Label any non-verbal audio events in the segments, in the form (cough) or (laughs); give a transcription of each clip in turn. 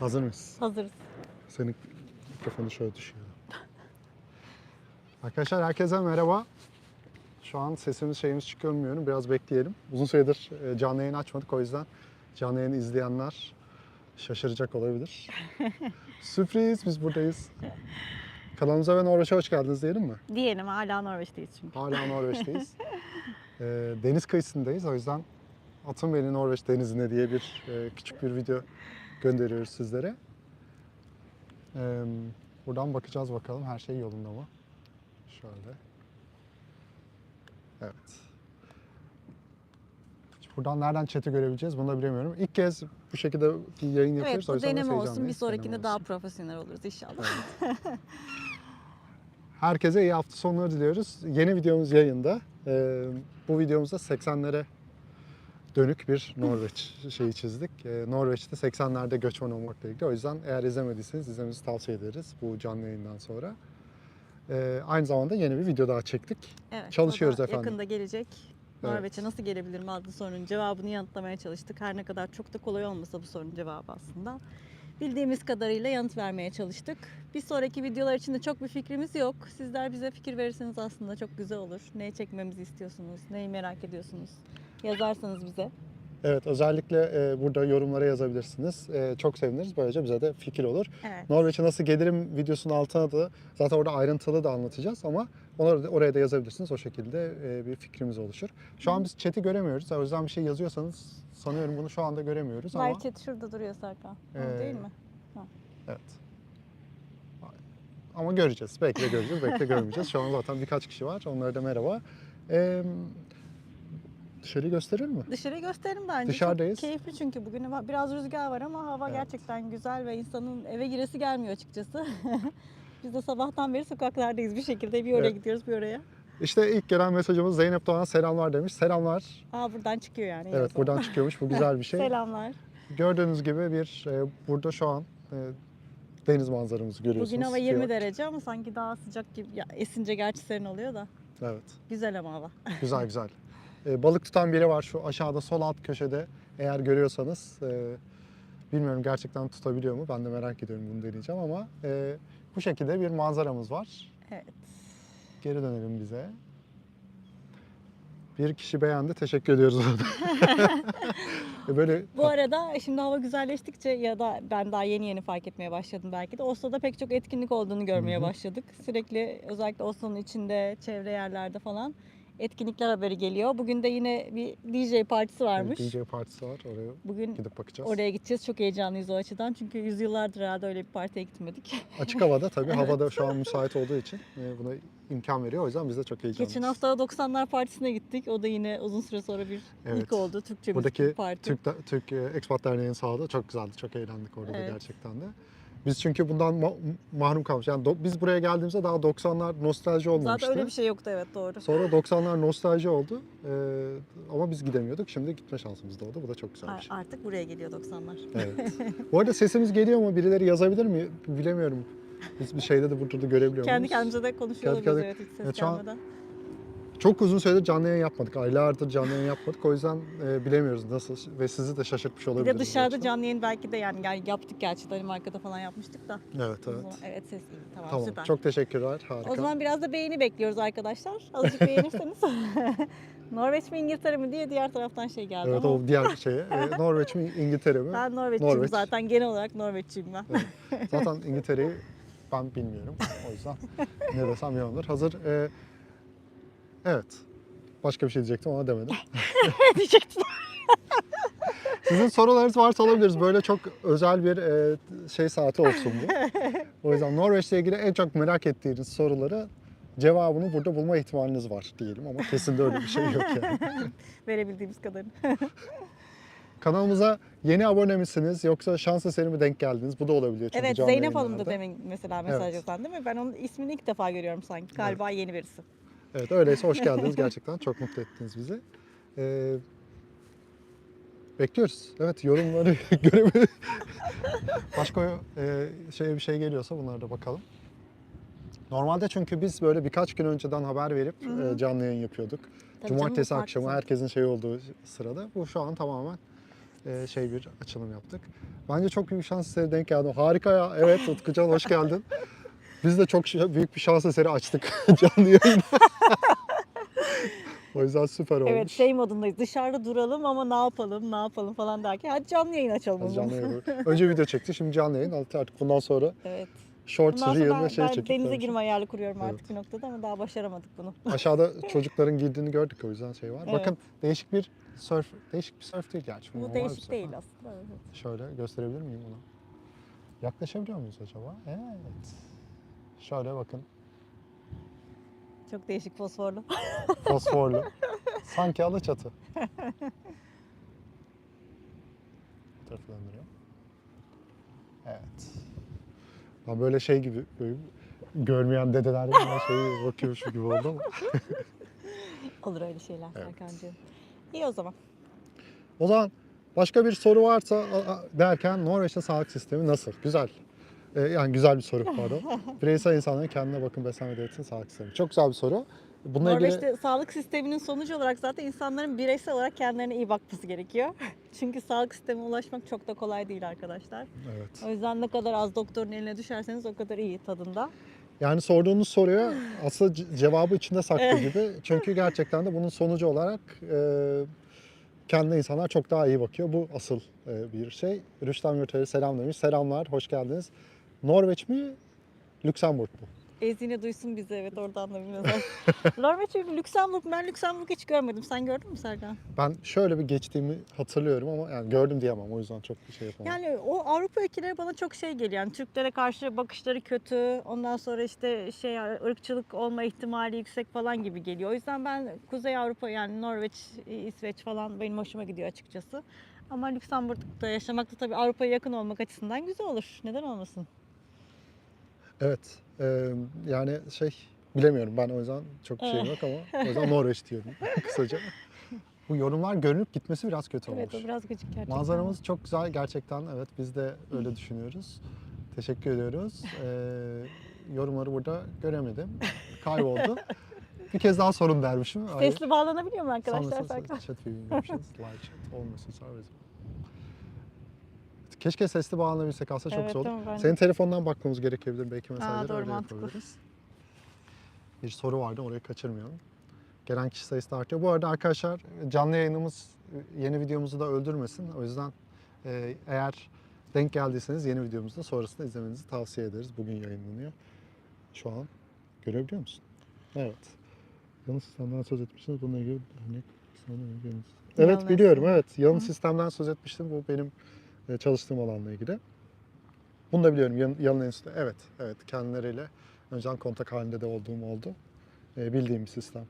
Hazır mıyız? Hazırız. Senin mikrofonu şöyle düşüyor. Arkadaşlar herkese merhaba. Şu an sesimiz şeyimiz çıkıyor mu bilmiyorum. Biraz bekleyelim. Uzun süredir e, canlı yayın açmadık. O yüzden canlı yayını izleyenler şaşıracak olabilir. (laughs) Sürpriz biz buradayız. Kanalımıza ve Norveç'e hoş geldiniz diyelim mi? Diyelim hala Norveç'teyiz çünkü. Hala Norveç'teyiz. (laughs) E, deniz kıyısındayız. O yüzden Atın Beni Norveç Denizi'ne diye bir e, küçük bir video gönderiyoruz sizlere. E, buradan bakacağız bakalım her şey yolunda mı? Şöyle. Evet. Buradan nereden chat'i görebileceğiz bunu da bilemiyorum. İlk kez bu şekilde bir yayın yapıyoruz. Evet bu deneme olsun. Bir sonrakinde daha profesyonel oluruz inşallah. (laughs) Herkese iyi hafta sonları diliyoruz. Yeni videomuz yayında. Ee, bu videomuzda 80'lere dönük bir Norveç (laughs) şeyi çizdik. Ee, Norveç'te 80'lerde göçmen olmakla ilgili. O yüzden eğer izlemediyseniz izlemenizi tavsiye ederiz bu canlı yayından sonra. Ee, aynı zamanda yeni bir video daha çektik. Evet, Çalışıyoruz o da efendim. Yakında gelecek. Evet. Norveç'e nasıl gelebilirim adlı sorunun cevabını yanıtlamaya çalıştık. Her ne kadar çok da kolay olmasa bu sorunun cevabı aslında. Bildiğimiz kadarıyla yanıt vermeye çalıştık. Bir sonraki videolar için de çok bir fikrimiz yok. Sizler bize fikir verirseniz aslında çok güzel olur. Neyi çekmemizi istiyorsunuz, neyi merak ediyorsunuz yazarsanız bize. Evet özellikle e, burada yorumlara yazabilirsiniz. E, çok seviniriz. Böylece bize de fikir olur. Evet. Norveç'e nasıl gelirim videosunun altına da zaten orada ayrıntılı da anlatacağız ama onları da, oraya da yazabilirsiniz. O şekilde e, bir fikrimiz oluşur. Şu an biz chat'i göremiyoruz. O yüzden bir şey yazıyorsanız sanıyorum bunu şu anda göremiyoruz ama Ver chat şurada duruyor Serkan. O Ee, değil mi? evet. Ama göreceğiz. Belki de göreceğiz, belki de görmeyeceğiz. Şu an zaten birkaç kişi var. Onlara da merhaba. Ee, dışarıyı gösterir mi? Dışarıyı gösterin bence. Dışarıdayız. Çok keyifli çünkü bugün biraz rüzgar var ama hava Evet. gerçekten güzel ve insanın eve giresi gelmiyor açıkçası. (laughs) Biz de sabahtan beri sokaklardayız bir şekilde. Bir oraya Evet. gidiyoruz bir oraya. İşte ilk gelen mesajımız Zeynep Doğan selamlar demiş. Selamlar. Aa buradan çıkıyor yani. Evet buradan çıkıyormuş. Bu güzel bir (laughs) şey. Selamlar. Gördüğünüz gibi bir e, burada şu an e, deniz manzaramızı görüyorsunuz. Bugün hava 20 Fiyat. derece ama sanki daha sıcak gibi. Ya, esince gerçi serin oluyor da. Evet. Güzel ama hava. Güzel güzel. E, balık tutan biri var şu aşağıda sol alt köşede. Eğer görüyorsanız e, bilmiyorum gerçekten tutabiliyor mu? Ben de merak ediyorum bunu deneyeceğim ama e, bu şekilde bir manzaramız var. Evet. Geri dönelim bize. Bir kişi beğendi. Teşekkür ediyoruz (laughs) ona da. (laughs) E, Böyle Bu arada şimdi hava güzelleştikçe ya da ben daha yeni yeni fark etmeye başladım belki de Oslo'da pek çok etkinlik olduğunu görmeye Hı hı. başladık. Sürekli özellikle Oslo'nun içinde çevre yerlerde falan etkinlikler haberi geliyor. Bugün de yine bir DJ partisi varmış. DJ partisi var. Oraya Bugün gidip bakacağız. oraya gideceğiz. Çok heyecanlıyız o açıdan. Çünkü yüzyıllardır herhalde öyle bir partiye gitmedik. (laughs) Açık havada tabii. Havada şu an müsait olduğu için e, buna imkan veriyor. O yüzden biz de çok heyecanlıyız. Geçen hafta 90'lar partisine gittik. O da yine uzun süre sonra bir Evet. ilk oldu. Türkçe Buradaki müzik parti. Türk, Türk Expat Derneği'nin sağladığı çok güzeldi. Çok eğlendik orada da Evet. gerçekten de. Biz çünkü bundan ma- mahrum kalmış. Yani do- biz buraya geldiğimizde daha 90'lar nostalji olmamıştı. Zaten öyle bir şey yoktu evet doğru. Sonra 90'lar nostalji oldu. Ee, ama biz gidemiyorduk. Şimdi gitme şansımız doğdu. Bu da çok güzel bir şey. Artık buraya geliyor 90'lar. Evet. (laughs) Bu arada sesimiz geliyor mu? Birileri yazabilir mi? Bilemiyorum. Biz bir şeyde de burada da görebiliyor Kendi muyuz? kendimize de konuşuyor Kendi olabiliriz kendine- evet hiç ses Evet, şu an- gelmeden. Çok uzun süredir canlı yayın yapmadık. Aylardır canlı yayın yapmadık. O yüzden e, bilemiyoruz nasıl ve sizi de şaşırtmış Bir olabiliriz. de bu dışarıda açıdan. canlı yayın belki de yani, yani yaptık gerçi Danimarka'da falan yapmıştık da. Evet O evet. zaman- evet ses iyi tamam, Tamam. süper. Çok teşekkürler. Harika. O zaman biraz da beğeni bekliyoruz arkadaşlar. Azıcık beğenirseniz. (laughs) Norveç mi İngiltere mi diye diğer taraftan şey geldi Evet ama o diğer (laughs) şeye. e, Norveç mi İngiltere mi? ben Norveççiyim Norveç. zaten genel olarak Norveççiyim ben. (laughs) Zaten İngiltere'yi ben bilmiyorum. O yüzden ne desem yalandır. Hazır. e, evet. Başka bir şey diyecektim ama demedim. (laughs) Diyecektim. (laughs) Sizin sorularınız varsa alabiliriz. Böyle çok özel bir e, şey saati olsun bu. O yüzden Norveç'le ilgili en çok merak ettiğiniz soruları cevabını burada bulma ihtimaliniz var diyelim ama kesin de öyle bir şey yok yani. (laughs) Verebildiğimiz kadarını. Kanalımıza yeni abone misiniz yoksa şans eseri mi denk geldiniz? Bu da olabiliyor çünkü evet canlı Zeynep Hanım da yayınlarda. demin mesela mesaj Evet. yazan değil mi? Ben onun ismini ilk defa görüyorum sanki. Galiba yeni birisi. Evet öyleyse hoş geldiniz gerçekten. Çok mutlu ettiniz bizi. Ee, bekliyoruz. Evet yorumları (laughs) göremedim. Başka e, şeye bir şey geliyorsa bunlara da bakalım. Normalde çünkü biz böyle birkaç gün önceden haber verip e, canlı yayın yapıyorduk. Tabii canım, Cumartesi farklı akşamı zaten. herkesin şey olduğu sırada. Bu şu an tamamen e, şey bir açılım yaptık. Bence çok büyük şans eseri denk geldim. Harika ya. Evet Utkucan hoş geldin. Biz de çok büyük bir şans eseri açtık (laughs) canlı yayında. (laughs) o yüzden süper olmuş. Evet şey modundayız. Dışarıda duralım ama ne yapalım ne yapalım falan derken hadi canlı yayın açalım. Hadi canlı yayın. Önce video çektik, şimdi canlı yayın. Artık bundan sonra Evet. shorts, Bundan sonra ben, şey ben çekip denize girme hayali kuruyorum artık bir noktada ama daha başaramadık bunu. (laughs) Aşağıda çocukların girdiğini gördük o yüzden şey var. Evet. Bakın değişik bir surf, değişik bir surf değil gerçi. Bu bir değişik değil aslında. Evet. Şöyle gösterebilir miyim onu? Yaklaşabiliyor muyuz acaba? Evet. Şöyle bakın. Çok değişik fosforlu. (laughs) Fosforlu. Sanki Alaçatı. Bu tarafı döndürüyor. Evet. Ben böyle şey gibi böyle görmeyen dedeler gibi şey bakıyormuş gibi oldu ama. (laughs) Olur öyle şeyler Evet. Serkan'cığım. İyi o zaman. O zaman başka bir soru varsa derken Norveç'te sağlık sistemi nasıl? Güzel. Ee, yani güzel bir soru pardon. (laughs) Bireysel insanların kendine bakım beslenme devletinin sağlık sistemi. Çok güzel bir soru. Bununla Norveç'te ilgili sağlık sisteminin sonucu olarak zaten insanların bireysel olarak kendilerine iyi bakması gerekiyor. (laughs) Çünkü sağlık sistemine ulaşmak çok da kolay değil arkadaşlar. evet. O yüzden ne kadar az doktorun eline düşerseniz o kadar iyi tadında. Yani sorduğunuz soruya (laughs) aslında ce- cevabı içinde saklı gibi. Çünkü gerçekten de bunun sonucu olarak e, kendine insanlar çok daha iyi bakıyor. Bu asıl e, bir şey. Rüştem Yurteli selam demiş. Selamlar, hoş geldiniz. Norveç mi, Lüksemburg mu? Ezine duysun bizi evet oradan da bilmiyoruz. (laughs) (laughs) Norveç mi Lüksemburg ben Lüksemburg hiç görmedim. Sen gördün mü Serkan? Ben şöyle bir geçtiğimi hatırlıyorum ama yani gördüm diyemem. O yüzden çok bir şey yapamam. Yani o Avrupa ülkeleri bana çok şey geliyor. Yani Türklere karşı bakışları kötü. Ondan sonra işte şey ırkçılık olma ihtimali yüksek falan gibi geliyor. O yüzden ben Kuzey Avrupa yani Norveç, İsveç falan benim hoşuma gidiyor açıkçası. Ama Lüksemburg'da yaşamak da tabii Avrupa'ya yakın olmak açısından güzel olur. Neden olmasın? Evet. e, yani şey bilemiyorum ben o yüzden çok bir şey yok ama o yüzden Norveç diyorum (laughs) kısaca. Bu yorumlar görünüp gitmesi biraz kötü olmuş. Evet o biraz gıcık gerçekten. Manzaramız çok güzel gerçekten. Evet biz de öyle düşünüyoruz. Teşekkür ediyoruz. Ee, yorumları burada göremedim. Kayboldu. Bir kez daha sorun dermişim. Hayır. Sesli bağlanabiliyor mu arkadaşlar Sanırsam Serkan? Chat viewing demişiz. Live chat olmasın sadece. Keşke sesli bağlanabilsek aslında çok Evet, zor. de- Senin telefondan bakmamız gerekebilir belki mesajları doğru, öyle yapabiliriz. Bir soru vardı orayı kaçırmayalım. Gelen kişi sayısı da artıyor. Bu arada arkadaşlar canlı yayınımız yeni videomuzu da öldürmesin. O yüzden e, eğer denk geldiyseniz yeni videomuzda sonrasında izlemenizi tavsiye ederiz. Bugün yayınlanıyor. Şu an görebiliyor musun? Evet. Yanlış sistemden söz etmiştiniz. Bununla ilgili hani Evet biliyorum evet. Yalın sistemden söz etmiştim. Bu benim e, çalıştığım alanla ilgili. Bunu da biliyorum. Yalın, yalın. Evet, evet. Kendileriyle önceden kontak halinde de olduğum oldu. E, bildiğim bir sistem.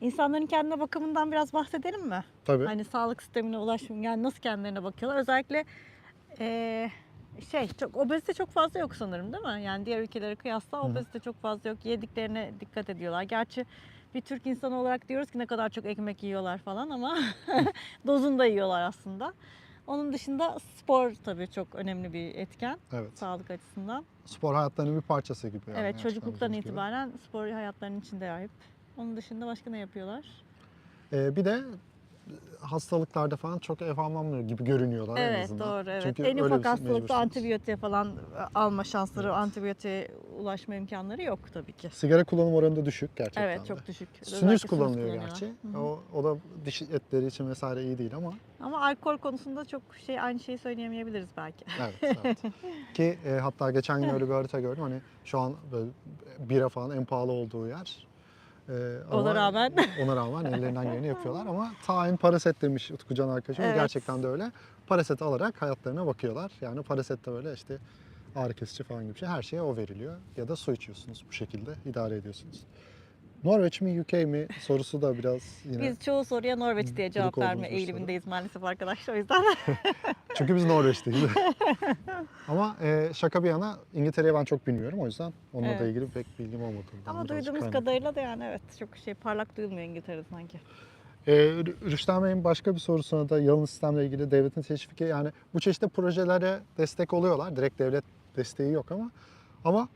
İnsanların kendine bakımından biraz bahsedelim mi? Tabii. Hani sağlık sistemine ulaşım yani nasıl kendilerine bakıyorlar. Özellikle eee, şey çok obezite çok fazla yok sanırım değil mi? Yani diğer ülkelere kıyasla hı. obezite çok fazla yok. Yediklerine dikkat ediyorlar. Gerçi bir Türk insanı olarak diyoruz ki ne kadar çok ekmek yiyorlar falan ama (laughs) dozunda yiyorlar aslında. Onun dışında spor tabii çok önemli bir etken Evet. sağlık açısından. Spor hayatlarının bir parçası gibi. yani evet çocukluktan yaptıklarımız gibi. itibaren spor hayatlarının içinde hep. Onun dışında başka ne yapıyorlar? E, bir de hastalıklarda falan çok ev almamıyor gibi görünüyorlar en Evet azından. doğru evet. Çünkü en ufak hastalıkta mecbursunuz. antibiyotiğe falan e, alma şansları, Evet. antibiyotiğe ulaşma imkanları yok tabii ki. Sigara kullanım oranı da düşük gerçekten evet de. çok düşük. Sinüs kullanılıyor gerçi. O, o da diş etleri için vesaire iyi değil ama Ama alkol konusunda çok şey aynı şeyi söyleyemeyebiliriz belki. Evet, evet. (laughs) Ki e, hatta geçen gün öyle bir harita gördüm. Hani şu an böyle bira falan en pahalı olduğu yer. E, Ona rağmen. (laughs) Ona rağmen ellerinden geleni yapıyorlar ama tayin paraset demiş Utkucan arkadaşım. Evet. Gerçekten de öyle. Paraset alarak hayatlarına bakıyorlar. Yani paraset de böyle işte ağrı kesici falan gibi bir şey. Her şeye o veriliyor. Ya da su içiyorsunuz bu şekilde idare ediyorsunuz. Norveç mi UK mi sorusu da biraz yine. Biz çoğu soruya Norveç diye cevap verme bir soru. eğilimindeyiz maalesef arkadaşlar o yüzden. (laughs) (laughs) Çünkü biz Norveç'teyiz. (laughs) Ama e, şaka bir yana İngiltere'yi ben çok bilmiyorum. O yüzden onunla da Evet. ilgili pek bilgim olmadığından Ama duyduğumuz kadarıyla da yani evet çok şey parlak duyulmuyor İngiltere'de sanki. Ee, Rü- Rüstem Bey'in başka bir sorusuna da yalın sistemle ilgili devletin teşviki yani bu çeşitli projelere destek oluyorlar. Direkt devlet desteği yok ama ama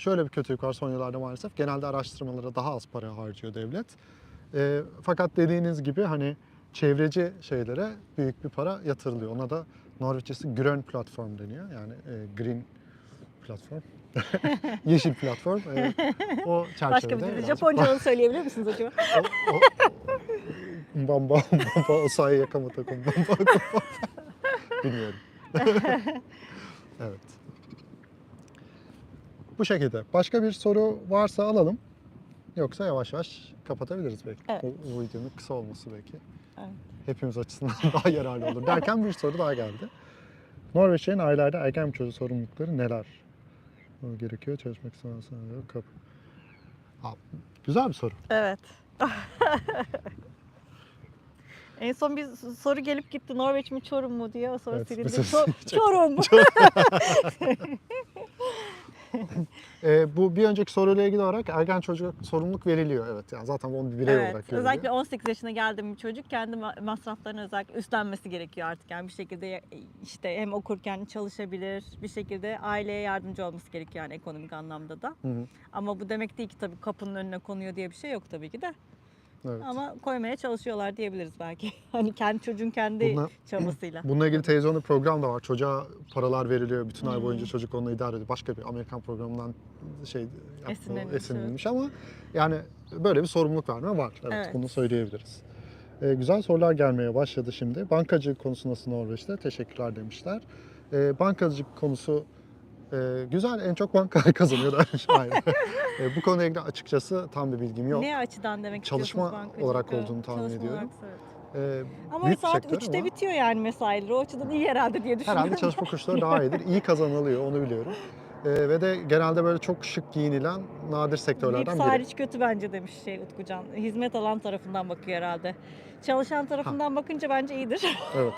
şöyle bir kötülük var son yıllarda maalesef. Genelde araştırmalara daha az para harcıyor devlet. Ee, fakat dediğiniz gibi hani çevreci şeylere büyük bir para yatırılıyor. Ona da Norveççesi grön platform deniyor. Yani e, green platform. (laughs) Yeşil platform. E, o çerçevede. Başka bir birazcık- Japonca onu söyleyebilir misiniz acaba? (laughs) o, o, bamba bamba o sayı yakamata bamba kum. (laughs) Bilmiyorum. evet. Bu şekilde. Başka bir soru varsa alalım. Yoksa yavaş yavaş kapatabiliriz belki. Evet. Bu, bu videonun kısa olması belki. Evet. Hepimiz açısından (laughs) daha yararlı olur. Derken bir soru daha geldi. Norveçlerin ailelerde ergen çocuğu sorumlulukları neler? O gerekiyor çalışmak yok. Kap. Güzel bir soru. Evet. (laughs) en son bir soru gelip gitti. Norveç mi Çorum mu diye. O soru Evet, silindi. (laughs) Ço- Çorum. (laughs) Ee, bu bir önceki soruyla ilgili olarak ergen çocuğa sorumluluk veriliyor. Evet yani zaten onu bir birey olarak evet. görülüyor. Özellikle 18 yaşına geldiğim bir çocuk kendi ma- masraflarını özellikle üstlenmesi gerekiyor artık. Yani bir şekilde işte hem okurken çalışabilir, bir şekilde aileye yardımcı olması gerekiyor yani ekonomik anlamda da. Hı hı, Ama bu demek değil ki tabii kapının önüne konuyor diye bir şey yok tabii ki de. Evet. Ama koymaya çalışıyorlar diyebiliriz belki. (laughs) hani kendi çocuğun kendi Bununla- çabasıyla. Bununla ilgili televizyonda program da var. Çocuğa paralar veriliyor. Bütün ay Hmm. boyunca çocuk onunla idare ediyor. Başka bir Amerikan programından şey yaptı, Esinlenilmiş, esinlenilmiş ama yani böyle bir sorumluluk verme var. Evet, Evet. bunu söyleyebiliriz. Ee, güzel sorular gelmeye başladı şimdi. Bankacılık konusu nasıl Norveç'te? Teşekkürler demişler. Ee, bankacılık konusu e, güzel. En çok banka (laughs) kazanıyor. Hayır. (laughs) Ee, bu konuyla ilgili açıkçası tam bir bilgim yok. Ne açıdan demek Çalışma olarak olduğunu tahmin çalışma ediyorum. olarak, evet. Ee, Ama saat sektör 3'te ama- bitiyor yani mesaileri. O açıdan iyi herhalde diye düşünüyorum. Herhalde çalışma koşulları daha iyidir. İyi kazanılıyor onu biliyorum. (laughs) Ee, ve de genelde böyle çok şık giyinilen nadir sektörlerden Vips biri. hariç kötü bence demiş şey Utkucan. Hizmet alan tarafından bakıyor herhalde. Çalışan tarafından bakınca bence iyidir. Evet.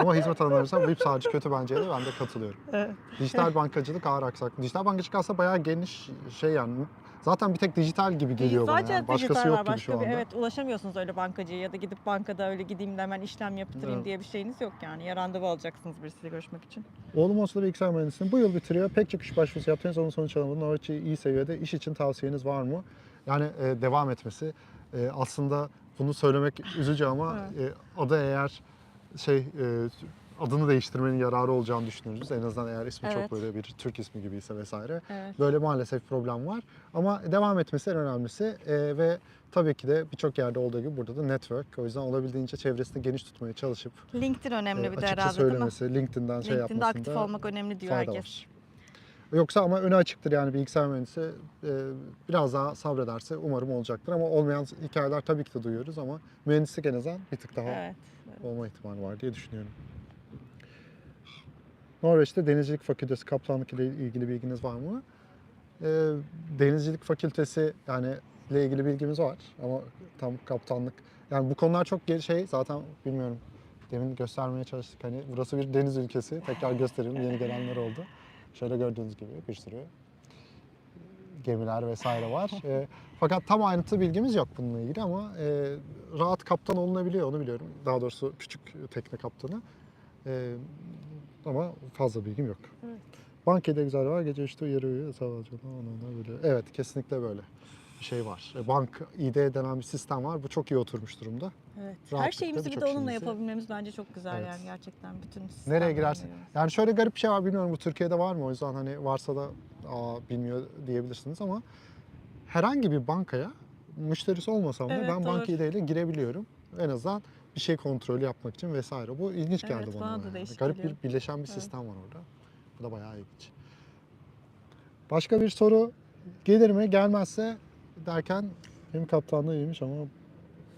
Ama hizmet alanlarından VIP hariç kötü bence de ben de katılıyorum. Evet. Dijital bankacılık ağır aksak. Dijital bankacılık aslında bayağı geniş şey yani. Zaten bir tek dijital gibi geliyor bana. Sadece Yani. Başkası yok var, gibi başka şu anda. bir, evet ulaşamıyorsunuz öyle bankacıya ya da gidip bankada öyle gideyim de hemen işlem yaptırayım Evet. diye bir şeyiniz yok yani. Ya randevu alacaksınız birisiyle görüşmek için. Oğlum olsa da bilgisayar mühendisliğini bu yıl bitiriyor. Pek çok iş başvurusu yaptı. Henüz onun sonuç alamadı. Norveççe iyi seviyede. İş için tavsiyeniz var mı? Yani e, devam etmesi. E, aslında bunu söylemek üzücü ama e, adı eğer şey e, adını değiştirmenin yararı olacağını düşünürüz. En azından eğer ismi Evet. çok böyle bir Türk ismi gibiyse vesaire. Evet. Böyle maalesef problem var. Ama devam etmesi en önemlisi E, ve tabii ki de birçok yerde olduğu gibi burada da network. O yüzden olabildiğince çevresini geniş tutmaya çalışıp LinkedIn önemli e, bir de herhalde değil mi? söylemesi, LinkedIn'den şey LinkedIn'de aktif olmak önemli diyor herkes. var. Yoksa ama önü açıktır yani bilgisayar mühendisi e, biraz daha sabrederse umarım olacaktır ama olmayan hikayeler tabii ki de duyuyoruz ama mühendislik en azından bir tık daha Evet. olma ihtimali var diye düşünüyorum. Norveç'te Denizcilik Fakültesi kaptanlık ile ilgili bilginiz var mı? E, Denizcilik Fakültesi yani ile ilgili bilgimiz var ama tam kaptanlık yani bu konular çok şey zaten bilmiyorum. Demin göstermeye çalıştık hani burası bir deniz ülkesi. Tekrar göstereyim yeni gelenler oldu. Şöyle gördüğünüz gibi bir sürü gemiler vesaire var. (laughs) E, fakat tam ayrıntı bilgimiz yok bununla ilgili ama e, rahat kaptan olunabiliyor onu biliyorum. Daha doğrusu küçük tekne kaptanı. E, ama fazla bilgim yok. Evet. Bankede güzel var. Gece 3'te uyarı uyuyor. Ona ona böyle. Evet kesinlikle böyle bir şey var. E, Bank ID denen bir sistem var. Bu çok iyi oturmuş durumda. Evet. Her Rahatlıkla şeyimizi bir de onunla şeyimizi- yapabilmemiz bence çok güzel Evet. yani gerçekten bütün Nereye girersin? görüyoruz. Yani şöyle garip bir şey var bilmiyorum bu Türkiye'de var mı? O yüzden hani varsa da aa, bilmiyor diyebilirsiniz ama herhangi bir bankaya müşterisi olmasam da Evet, ben bank doğru. ID ile girebiliyorum. En azından bir şey kontrolü yapmak için vesaire. Bu ilginç geldi Evet, bana. bana da yani. değişik Garip geliyor. bir birleşen bir Evet. sistem var orada. Bu da bayağı ilginç. Başka bir soru gelir mi? Gelmezse derken benim kaptanlığı iyiymiş ama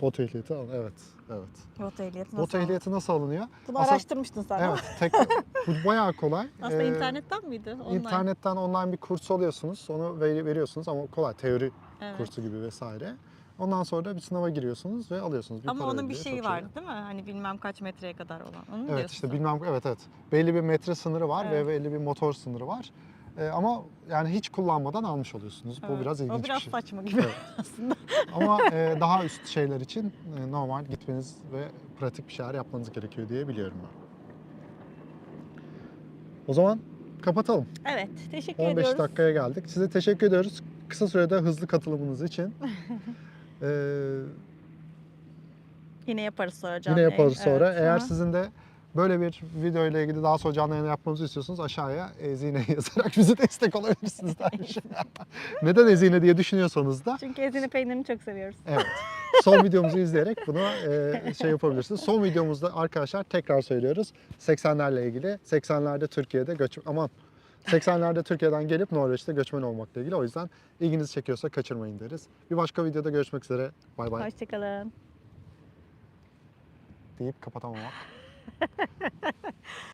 bot ehliyeti al. Evet, evet. Bot ehliyeti Bot nasıl? ehliyeti nasıl alınıyor? Bunu Aslında- araştırmıştın sen. Evet, tek, (laughs) bu bayağı kolay. Aslında Ee, internetten miydi? Online. İnternetten online bir kurs alıyorsunuz. Onu ver- veriyorsunuz ama kolay teori Evet. kursu gibi vesaire. Ondan sonra da bir sınava giriyorsunuz ve alıyorsunuz. Bir Ama para onun bir ödüyor, şeyi çok var değil mi? Hani bilmem kaç metreye kadar olan. Onu mu Evet diyorsun işte sen? bilmem evet evet. Belli bir metre sınırı var Evet. ve belli bir motor sınırı var. Ee, ama yani hiç kullanmadan almış oluyorsunuz. Bu Evet. biraz ilginç O biraz bir şey. saçma gibi Evet. (laughs) aslında. Ama e, daha üst şeyler için e, normal gitmeniz ve pratik bir şeyler yapmanız gerekiyor diye biliyorum ben. O zaman kapatalım. Evet. Teşekkür 15 ediyoruz. dakikaya geldik. Size teşekkür ediyoruz kısa sürede hızlı katılımınız için. (laughs) Ee, Yine yaparız sonra canlı Yine yaparız yayın. sonra. Evet. Eğer Aha. sizin de böyle bir video ile ilgili daha sonra canlı yayın yapmamızı istiyorsanız aşağıya Ezine (laughs) yazarak bize destek olabilirsiniz dermiş. Neden Ezine diye düşünüyorsanız da Çünkü ezine peynirini çok seviyoruz. evet. Son videomuzu izleyerek bunu e, şey yapabilirsiniz. Son videomuzda arkadaşlar tekrar söylüyoruz. 80'lerle ilgili. 80'lerde Türkiye'de göç aman 80'lerde Türkiye'den gelip Norveç'te göçmen olmakla ilgili. O yüzden ilginizi çekiyorsa kaçırmayın deriz. Bir başka videoda görüşmek üzere. Bay bay Hoşçakalın. deyip kapatamamak. (laughs)